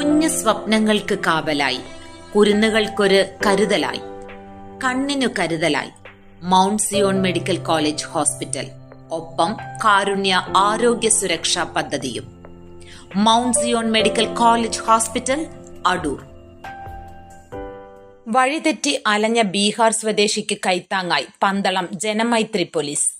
കുഞ്ഞു സ്വപ്നങ്ങൾക്ക് കാവലായി. കുരുന്നുകൾക്കൊരു കരുതലായി. കണ്ണിനു കരുതലായി. Mount Zion medical college hospital. ഒപ്പം കാരുണ്യ ആരോഗ്യ സുരക്ഷാ പദ്ധതിയും. Mount Zion medical college hospital Adoor. വഴിതെറ്റി അലഞ്ഞ ബീഹാർ സ്വദേശിക്ക് കൈത്താങ്ങായി പന്തളം ജനമൈത്രി പോലീസ്.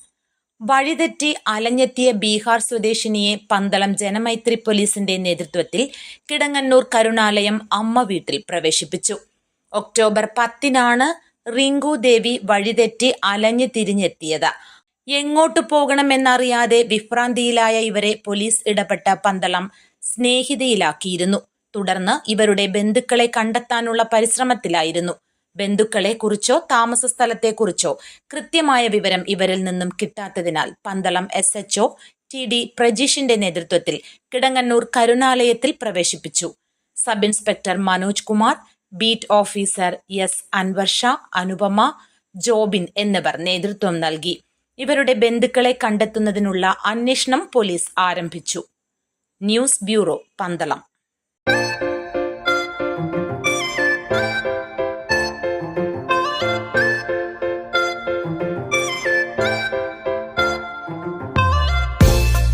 വഴിതെറ്റി അലഞ്ഞെത്തിയ ബീഹാർ സ്വദേശിനിയെ പന്തളം ജനമൈത്രി പോലീസിന്റെ നേതൃത്വത്തിൽ കിടങ്ങന്നൂർ കരുണാലയം അമ്മ വീട്ടിൽ പ്രവേശിപ്പിച്ചു. ഒക്ടോബർ പത്തിനാണ് റിങ്കു ദേവി വഴിതെറ്റി അലഞ്ഞു തിരിഞ്ഞെത്തിയത്. എങ്ങോട്ട് പോകണമെന്നറിയാതെ വിഭ്രാന്തിയിലായ ഇവരെ പോലീസ് ഇടപെട്ട പന്തളം സ്നേഹിതയിലാക്കിയിരുന്നു. തുടർന്ന് ഇവരുടെ ബന്ധുക്കളെ കണ്ടെത്താനുള്ള പരിശ്രമത്തിലായിരുന്നു. ബന്ധുക്കളെ കുറിച്ചോ താമസ സ്ഥലത്തെക്കുറിച്ചോ കൃത്യമായ വിവരം ഇവരിൽ നിന്നും കിട്ടാത്തതിനാൽ Pandalam S H O T D പ്രജീഷിന്റെ നേതൃത്വത്തിൽ കിടങ്ങന്നൂർ കരുണാലയത്തിൽ പ്രവേശിപ്പിച്ചു. Sub inspector Manoj Kumar beat officer S Anwar Shah Anupama Jobin എന്നിവർ നേതൃത്വം നൽകി. ഇവരുടെ ബന്ധുക്കളെ കണ്ടെത്തുന്നതിനുള്ള അന്വേഷണം പോലീസ് ആരംഭിച്ചു. News bureau Pandalam.